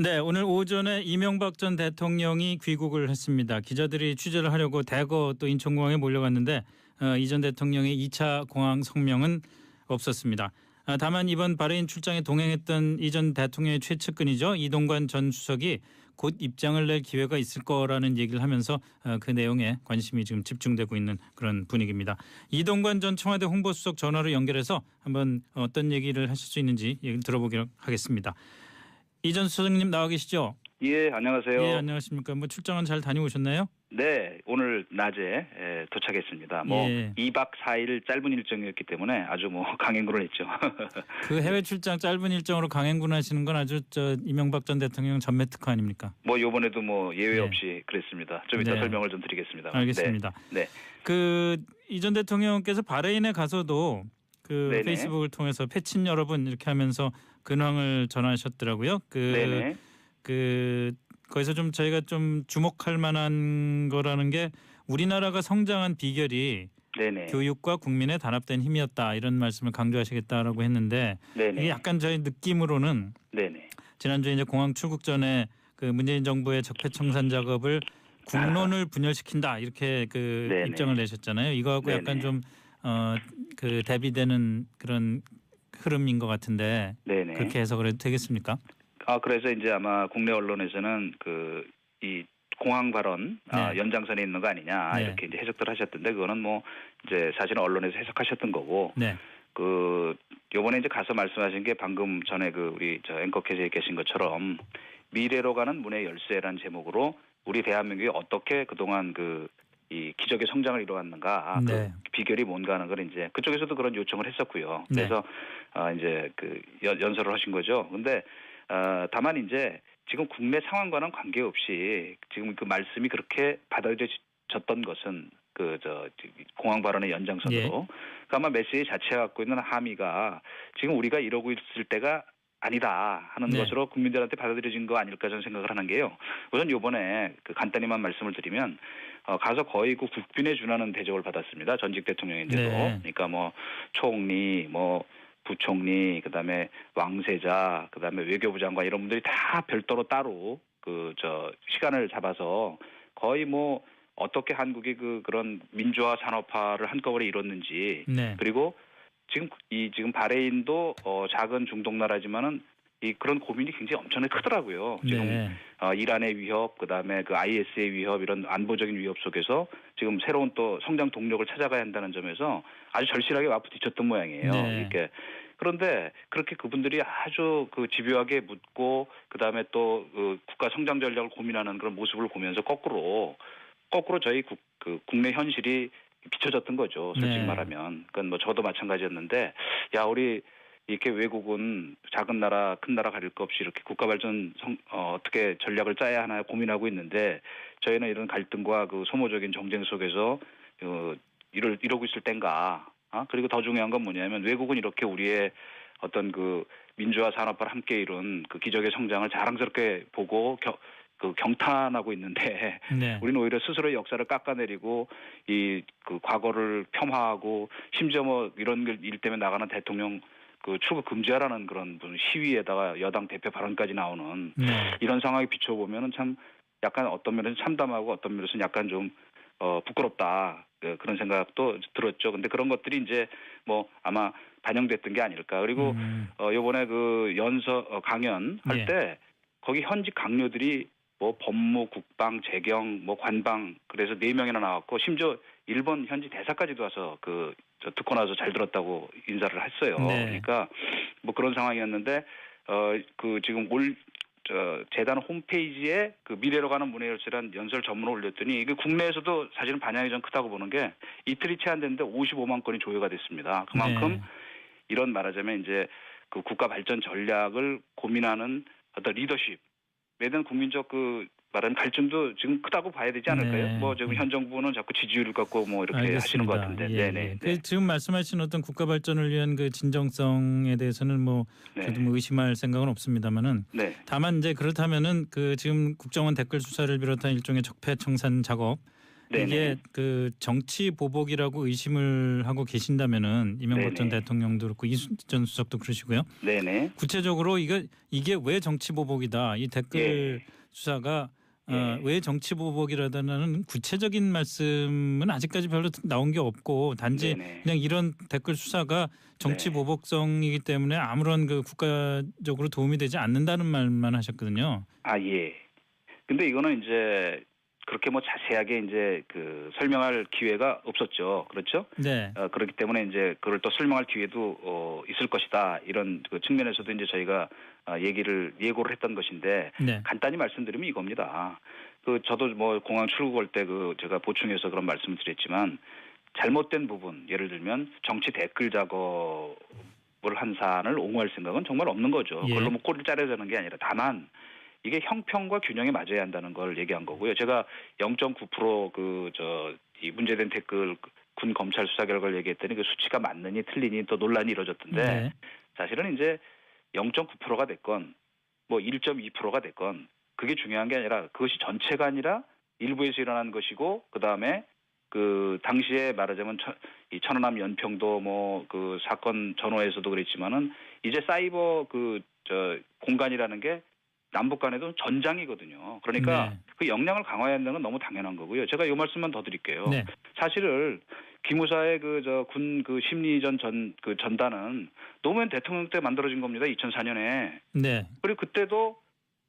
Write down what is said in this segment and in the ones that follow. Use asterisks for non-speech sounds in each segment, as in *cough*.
네, 오늘 오전에 이명박 전 대통령이 귀국을 했습니다. 기자들이 취재를 하려고 대거 또 인천공항에 몰려갔는데 어, 이전 대통령의 2차 공항 성명은 없었습니다. 아, 다만 이번 바레인 출장에 동행했던 이전 대통령의 최측근이죠. 이동관 전 수석이 곧 입장을 낼 기회가 있을 거라는 얘기를 하면서 어, 그 내용에 관심이 지금 집중되고 있는 그런 분위기입니다. 이동관 전 청와대 홍보수석 전화로 연결해서 한번 어떤 얘기를 하실 수 있는지 얘기를 들어보기로 하겠습니다. 이전 수석님 나와 계시죠? 예, 안녕하세요. 예, 안녕하십니까. 뭐 출장은 잘 다녀오셨나요? 네, 오늘 낮에 예, 도착했습니다. 뭐 예. 2박 4일 짧은 일정이었기 때문에 아주 뭐 *laughs* 강행군을 했죠. *laughs* 그 해외 출장 짧은 일정으로 강행군 하시는 건 아주 저 이명박 전 대통령 전매 특허 아닙니까? 뭐 요번에도 뭐 예외 네. 없이 그랬습니다. 좀 이따 네. 설명을 좀 드리겠습니다. 알겠습니다. 네. 네. 그이전 대통령께서 바레인에 가서도 그 네네. 페이스북을 통해서 패친 여러분 이렇게 하면서 근황을 전하셨더라고요. 그 네네. 그 거기서 좀 저희가 좀 주목할 만한 거라는 게 우리나라가 성장한 비결이 네네. 교육과 국민의 단합된 힘이었다 이런 말씀을 강조하시겠다라고 했는데 네네. 이게 약간 저희 느낌으로는 네네. 지난주에 이제 공항 출국 전에 그 문재인 정부의 적폐 청산 작업을 국론을 분열시킨다 이렇게 그. 입장을 내셨잖아요. 이거하고 약간. 좀 어 그 대비되는 그런 흐름인 것 같은데 네네. 그렇게 해석을 해도 되겠습니까? 아 그래서 이제 아마 국내 언론에서는 그 이 공항 발언 아, 네. 연장선에 있는 거 아니냐 네. 이렇게 이제 해석들 하셨던데 그거는 뭐 이제 사실은 언론에서 해석하셨던 거고 네, 그 요번에 이제 가서 말씀하신 게 방금 전에 그 우리 저 앵커께서 계신 것처럼 미래로 가는 문의 열쇠라는 제목으로 우리 대한민국이 어떻게 그동안 그 이 기적의 성장을 이루었는가 네. 그 비결이 뭔가 하는 걸 이제 그쪽에서도 그런 요청을 했었고요. 네. 그래서 아 이제 그 연, 연설을 하신 거죠. 근데 어 다만 이제 지금 국내 상황과는 관계없이 지금 그 말씀이 그렇게 받아들여졌던 것은 그저 공항 발언의 연장선으로 예. 그 아마 메시지 자체가 갖고 있는 함의가 지금 우리가 이러고 있을 때가 아니다 하는 네. 것으로 국민들한테 받아들여진 거 아닐까 저는 생각을 하는 게요. 우선 요번에 그 간단히만 말씀을 드리면 어, 가서 거의 그 국빈에 준하는 대접을 받았습니다. 전직 대통령인데도 네. 그러니까 뭐 총리 뭐 부총리 그다음에 왕세자 그다음에 외교부 장관 이런 분들이 다 별도로 따로 그 저 시간을 잡아서 거의 뭐 어떻게 한국이 그 그런 민주화 산업화를 한꺼번에 이뤘는지 네, 그리고 지금 이 지금 바레인도 어 작은 중동 나라지만은 이 그런 고민이 굉장히 엄청나게 크더라고요. 지금 네, 어 이란의 위협, 그다음에 그 IS의 위협 이런 안보적인 위협 속에서 지금 새로운 또 성장 동력을 찾아가야 한다는 점에서 아주 절실하게 와부딪혔던 모양이에요. 네. 이렇게 그런데 그렇게 그분들이 아주 그 집요하게 묻고 그다음에 또 그 국가 성장 전략을 고민하는 그런 모습을 보면서 거꾸로 거꾸로 저희 국, 그 국내 현실이 비춰졌던 거죠. 솔직히 네. 말하면. 그건 뭐 저도 마찬가지였는데 야 우리 이렇게 외국은 작은 나라 큰 나라 가릴 것 없이 이렇게 국가 발전 성, 어, 어떻게 전략을 짜야 하나 고민하고 있는데 저희는 이런 갈등과 그 소모적인 정쟁 속에서 어, 이럴 이러고 있을 땐가. 아 그리고 더 중요한 건 뭐냐면 외국은 이렇게 우리의 어떤 그 민주화 산업화를 함께 이룬 그 기적의 성장을 자랑스럽게 보고 겨, 그 경탄하고 있는데 *laughs* 네, 우리는 오히려 스스로의 역사를 깎아내리고 이 그 과거를 폄하하고 심지어 뭐 이런 일- 일 때문에 나가는 대통령 그 출국 금지하라는 그런 무슨 시위에다가 여당 대표 발언까지 나오는 네, 이런 상황에 비춰보면은 참 약간 어떤 면에서 참담하고 어떤 면에서는 약간 좀 어, 부끄럽다 그, 그런 생각도 들었죠. 근데 그런 것들이 이제 뭐 아마 반영됐던 게 아닐까. 그리고 음, 어 요번에 그 연서 어, 강연 할 예. 때 거기 현직 강요들이 뭐 법무, 국방, 재경, 뭐 관방 그래서 네 명이나 나왔고 심지어 일본 현지 대사까지도 와서 그저 듣고 나서 잘 들었다고 인사를 했어요. 네. 그러니까 뭐 그런 상황이었는데 어그 지금 올 저 재단 홈페이지에 그 미래로 가는 문의 열쇠란 연설 전문을 올렸더니 이게 국내에서도 사실은 반향이 좀 크다고 보는 게 이틀이 채 안 됐는데 55만 건이 조회가 됐습니다. 그만큼 네. 이런 말하자면 이제 그 국가 발전 전략을 고민하는 어떤 리더십에 대한 국민적 그 말하는 갈증도 지금 크다고 봐야 되지 않을까요? 네. 뭐 지금 현 정부는 자꾸 지지율을 갖고 뭐 이렇게 하시는 것 같은데, 예, 네네. 예. 그 지금 말씀하신 어떤 국가 발전을 위한 그 진정성에 대해서는 뭐 네. 저도 뭐 의심할 생각은 없습니다만은 네. 다만 이제 그렇다면은 그 지금 국정원 댓글 수사를 비롯한 일종의 적폐 청산 작업 네네. 이게 그 정치 보복이라고 의심을 하고 계신다면은 이명박 전 네네. 대통령도 그렇고 이순 전 수석도 그러시고요. 네네. 구체적으로 이게 이게 왜 정치 보복이다. 이 댓글 예. 수사가 어, 예. 왜 정치 보복이라다는 구체적인 말씀은 아직까지 별로 나온 게 없고 단지 네네. 그냥 이런 댓글 수사가 정치 네. 보복성이기 때문에 아무런 그 국가적으로 도움이 되지 않는다는 말만 하셨거든요. 아 예. 근데 이거는 이제 그렇게 뭐 자세하게 이제 그 설명할 기회가 없었죠. 그렇죠? 네. 어, 그렇기 때문에 이제 그걸 또 설명할 기회도 어, 있을 것이다. 이런 그 측면에서도 이제 저희가 어, 얘기를 예고를 했던 것인데 네. 간단히 말씀드리면 이겁니다. 그 저도 뭐 공항 출국할 때 그 제가 보충해서 그런 말씀을 드렸지만 잘못된 부분 예를 들면 정치 댓글 작업을 한 사안을 옹호할 생각은 정말 없는 거죠. 예. 그걸로 뭐 꼬리를 되는 게 아니라 다만 이게 형평과 균형에 맞아야 한다는 걸 얘기한 거고요. 제가 0.9%그 저 이 문제된 댓글 군 검찰 수사 결과를 얘기했더니 그 수치가 맞느니 틀리니 또 논란이 이루어졌던데 네. 사실은 이제 0.9%가 됐건 뭐 1.2%가 됐건 그게 중요한 게 아니라 그것이 전체가 아니라 일부에서 일어난 것이고 그 다음에 그 당시에 말하자면 천, 이 천안함 연평도 뭐 그 사건 전후에서도 그랬지만은 이제 사이버 그 저 공간이라는 게 남북 간에도 전장이거든요. 그러니까 네. 그 역량을 강화해야 한다는 건 너무 당연한 거고요. 제가 이 말씀만 더 드릴게요. 네. 사실을 기무사의 그 저 군 그 심리전 전 그 전단은 노무현 대통령 때 만들어진 겁니다. 2004년에. 네. 그리고 그때도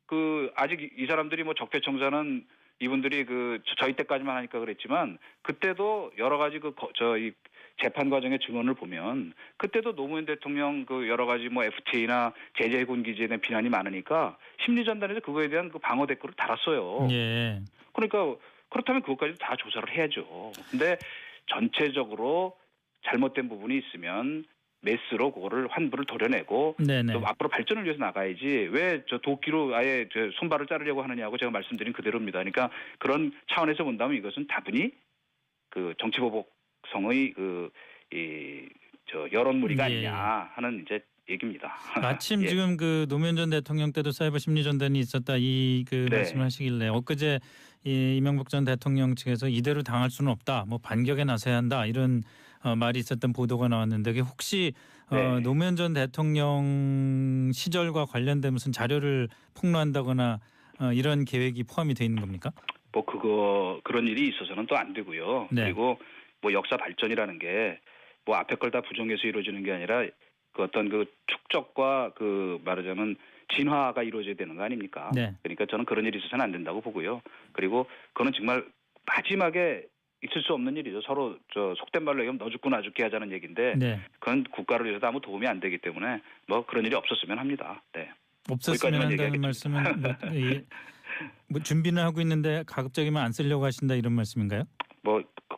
그 아직 이- 이 사람들이 뭐 적폐청산은 이분들이 그 저- 저희 때까지만 하니까 그랬지만 그때도 여러 가지 그 저희 재판 과정의 증언을 보면 그때도 노무현 대통령 그 여러 가지 뭐 FTA나 제재 해군 기지에 대한 비난이 많으니까 심리 전단에서 그거에 대한 그 방어 댓글을 달았어요. 예. 그러니까 그렇다면 그것까지 다 조사를 해야죠. 근데 전체적으로 잘못된 부분이 있으면 메스로 그거를 환부를 도려내고 네네. 또 앞으로 발전을 위해서 나가야지 왜 저 도끼로 아예 저 손발을 자르려고 하느냐고 제가 말씀드린 그대로입니다. 그러니까 그런 차원에서 본다면 이것은 다분히 그 정치보복 성의 그 이 저 여론 무리가 예. 아니냐 하는 이제 얘기입니다. *laughs* 마침 예. 지금 그 노무현 전 대통령 때도 사이버 심리 전단이 있었다 이그 네. 말씀을 하시길래 엊그제 이 이명박 전 대통령 측에서 이대로 당할 수는 없다. 뭐 반격에 나서야 한다. 이런 어, 말이 있었던 보도가 나왔는데 그게 혹시 어, 네. 노무현 전 대통령 시절과 관련된 무슨 자료를 폭로한다거나 어, 이런 계획이 포함이 돼 있는 겁니까? 뭐 그거 그런 일이 있어서는 또 안 되고요. 네. 그리고 뭐 역사 발전이라는 게 뭐 앞에 걸 다 부정해서 이루어지는 게 아니라 그 어떤 그 축적과 그 말하자면 진화가 이루어져야 되는 거 아닙니까? 네. 그러니까 저는 그런 일이 있어서는 안 된다고 보고요. 그리고 그거는 정말 마지막에 있을 수 없는 일이죠. 서로 저 속된 말로 얘기하면 너 죽고 나 죽게 하자는 얘기인데 네. 그건 국가를 위해서도 아무 도움이 안 되기 때문에 뭐 그런 일이 없었으면 합니다. 네. 없었으면 한다는 말씀은 뭐, 예, *laughs* 뭐 준비는 하고 있는데 가급적이면 안 쓰려고 하신다 이런 말씀인가요?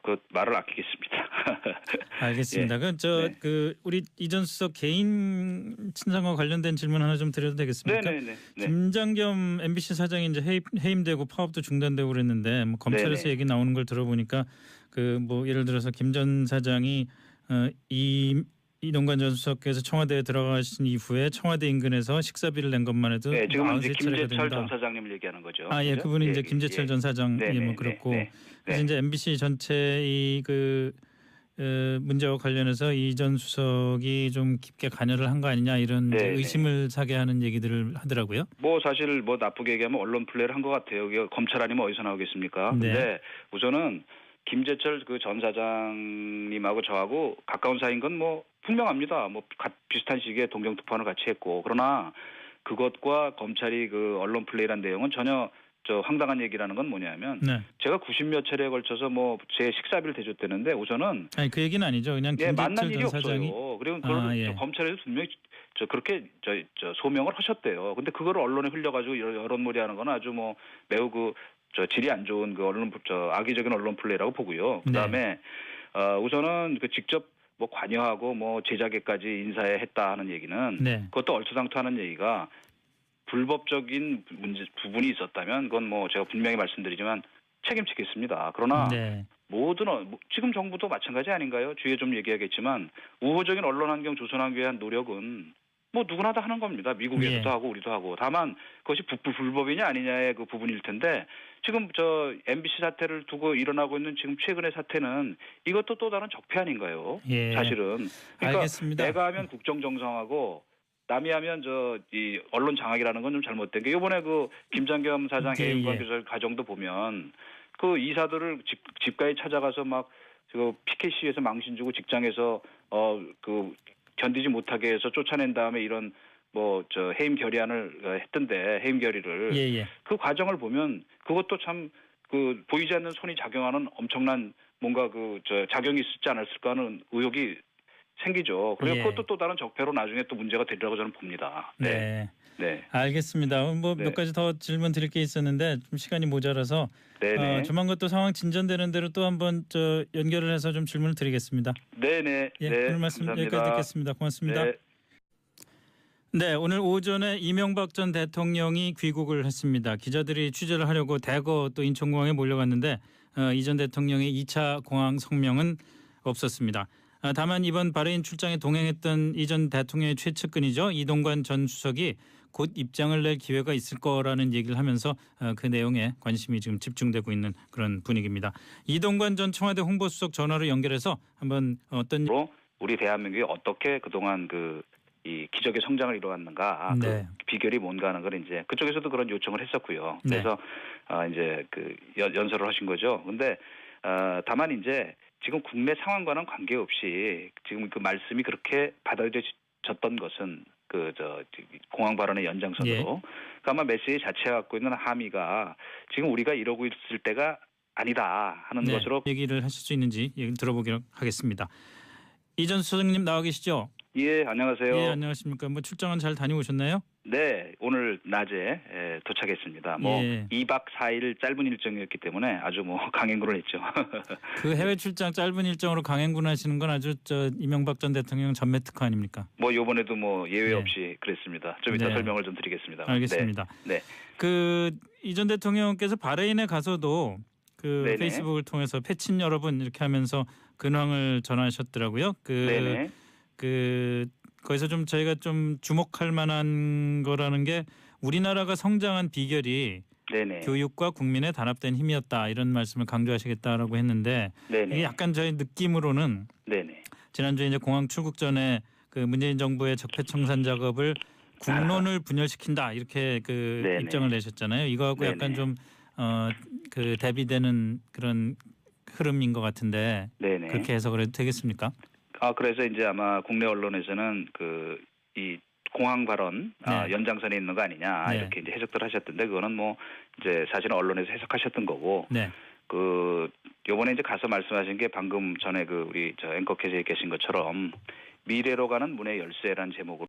뭐그 말을 아끼겠습니다. *laughs* 알겠습니다. 그저 네. 그 우리 이전 수석 개인 친상과 관련된 질문 하나 좀 드려도 되겠습니까? 네네네. 네. 김장겸 MBC 사장이 이제 해임, 해임되고 파업도 중단되고 그랬는데 뭐 검찰에서 네네. 얘기 나오는 걸 들어보니까 그 뭐 예를 들어서 김 전 사장이 어, 이 이동관 전 수석께서 청와대에 들어가신 이후에 청와대 인근에서 식사비를 낸 것만 해도 네, 지금 이제 93차례가 김재철. 전 사장님을 얘기하는 거죠. 아, 예, 그죠? 그분이 이제 예, 김재철 예. 전 사장 네, 예, 네, 뭐 그렇고 네, 그래서 네. 이제 MBC 전체 이그 어, 문제와 관련해서 이 전 수석이 좀 깊게 관여를 한 거 아니냐 이런 네, 네. 의심을 사게 하는 얘기들을 하더라고요. 뭐 사실 뭐 나쁘게 얘기하면 언론 플레이를 한 것 같아요. 검찰 아니면 어디서 나오겠습니까? 네. 근데 우선은 김재철 그 전 사장님하고 저하고 가까운 사이인 건 뭐 분명합니다. 뭐 가- 비슷한 시기에 동경 특파원을 같이 했고 그러나 그것과 검찰이 그 언론 플레이란 내용은 전혀 저 황당한 얘기라는 건 뭐냐면 네. 제가 90몇 차례에 걸쳐서 뭐 제 식사비를 대줬대는데 우선은 아니 그 얘기는 아니죠. 그냥 예, 만난 김재철 일이 전 사장이 없어요. 그리고 아, 그걸 예. 저 검찰에서 분명히 저 그렇게 저, 저 소명을 하셨대요. 근데 그거를 언론에 흘려가지고 여론몰이하는 건 아주 뭐 매우 그 저 질이 안 좋은 그 언론 저 악의적인 언론 플레이라고 보고요. 그다음에 어, 우선은 그 직접 뭐 관여하고 뭐 제자계까지 인사에 했다 하는 얘기는 네. 그것도 얼토당토하는 얘기가 불법적인 문제 부분이 있었다면 그건 뭐 제가 분명히 말씀드리지만 책임지겠습니다. 그러나 네. 모든 지금 정부도 마찬가지 아닌가요? 주위에 좀 얘기하겠지만 우호적인 언론 환경 조성하기 위한 노력은 뭐 누구나 다 하는 겁니다. 미국에서도 예. 하고 우리도 하고. 다만 그것이 북- 불법이냐 아니냐의 그 부분일 텐데 지금 저 MBC 사태를 두고 일어나고 있는 지금 최근의 사태는 이것도 또 다른 적폐 아닌가요? 예. 사실은. 그러니까 알겠습니다. 내가 하면 국정정상하고 남이 하면 저 이 언론 장악이라는 건 좀 잘못된 게 이번에 그 김장겸 사장 예, 해임 예. 관계자 과정도 보면 그 이사들을 집 집가에 찾아가서 막그 피켓 시위에서 망신 주고 직장에서 어그 견디지 못하게 해서 쫓아낸 다음에 이런 뭐 저 해임 결의안을 어, 했던데 해임 결의를 예, 예. 그 과정을 보면 그것도 참 그 보이지 않는 손이 작용하는 엄청난 뭔가 그 저 작용이 있었지 않았을까 하는 의혹이 생기죠. 그리고 예. 그것도 또 다른 적폐로 나중에 또 문제가 되리라고 저는 봅니다. 네. 네. 네. 알겠습니다. 뭐몇 네. 가지 더 질문 드릴 게 있었는데 좀 시간이 모자라서 네, 네. 어, 조만간 또 상황 진전되는 대로 또 한번 저 연결을 해서 좀 질문을 드리겠습니다. 네, 네. 예, 네. 오늘 말씀 감사합니다. 여기까지 듣겠습니다. 고맙습니다. 네. 네, 오늘 오전에 이명박 전 대통령이 귀국을 했습니다. 기자들이 취재를 하려고 대거 또 인천공항에 몰려갔는데 어, 이전 대통령의 2차 공항 성명은 없었습니다. 아, 다만 이번 바레인 출장에 동행했던 이전 대통령의 최측근이죠 이동관 전 수석이 곧 입장을 낼 기회가 있을 거라는 얘기를 하면서 어, 그 내용에 관심이 지금 집중되고 있는 그런 분위기입니다. 이동관 전 청와대 홍보수석 전화로 연결해서 한번 어떤 로 우리 대한민국이 어떻게 그동안 그 이 기적의 성장을 이루었는가 네. 그 비결이 뭔가 하는 걸 이제 그쪽에서도 그런 요청을 했었고요. 네. 그래서 아 이제 그 연- 연설을 하신 거죠. 근데 어 다만 이제 지금 국내 상황과는 관계없이 지금 그 말씀이 그렇게 받아들여졌던 것은 그 저 공항 발언의 연장선으로 예. 그러니까 아마 메시지 자체가 갖고 있는 함의가 지금 우리가 이러고 있을 때가 아니다 하는 네, 것으로 얘기를 하실 수 있는지 들어보기로 하겠습니다. 이전 수석님 나와 계시죠? 예 안녕하세요. 예, 안녕하십니까. 뭐 출장은 잘 다녀오셨나요? 네, 오늘 낮에 에, 도착했습니다. 뭐 예. 2박 4일 짧은 일정이었기 때문에 아주 뭐 *laughs* 강행군을 했죠. *laughs* 그 해외 출장 짧은 일정으로 강행군 하시는 건 아주 저 이명박 전 대통령 전매 특허 아닙니까? 뭐 요번에도 뭐 예외 네. 없이 그랬습니다. 좀 이따 네. 설명을 좀 드리겠습니다. 알겠습니다. 네. 네. 그 이전 대통령께서 바레인에 가서도 그 네네. 페이스북을 통해서 패친 여러분 이렇게 하면서 근황을 전하셨더라고요. 그 네, 네. 그 거기서 좀 저희가 좀 주목할 만한 거라는 게 우리나라가 성장한 비결이 네, 네. 교육과 국민의 단합된 힘이었다 이런 말씀을 강조하시겠다라고 했는데 네, 이게 네. 약간 저희 느낌으로는 네, 네. 지난주에 이제 공항 출국 전에 그 문재인 정부의 적폐 청산 작업을 국론을 분열시킨다 이렇게 그 네네. 입장을 내셨잖아요. 이거하고 약간 네네. 좀어 그 대비되는 그런 흐름인 것 같은데 네, 네. 그렇게 해석을 해도 되겠습니까? 아 그래서 이제 아마 국내 언론에서는 그 이 공항 발언 아, 네. 연장선에 있는 거 아니냐 네. 이렇게 이제 해석들 하셨던데 그거는 뭐 이제 사실은 언론에서 해석하셨던 거고 네, 그 요번에 이제 가서 말씀하신 게 방금 전에 그 우리 저 앵커께서 계신 것처럼 미래로 가는 문의 열쇠라는 제목으로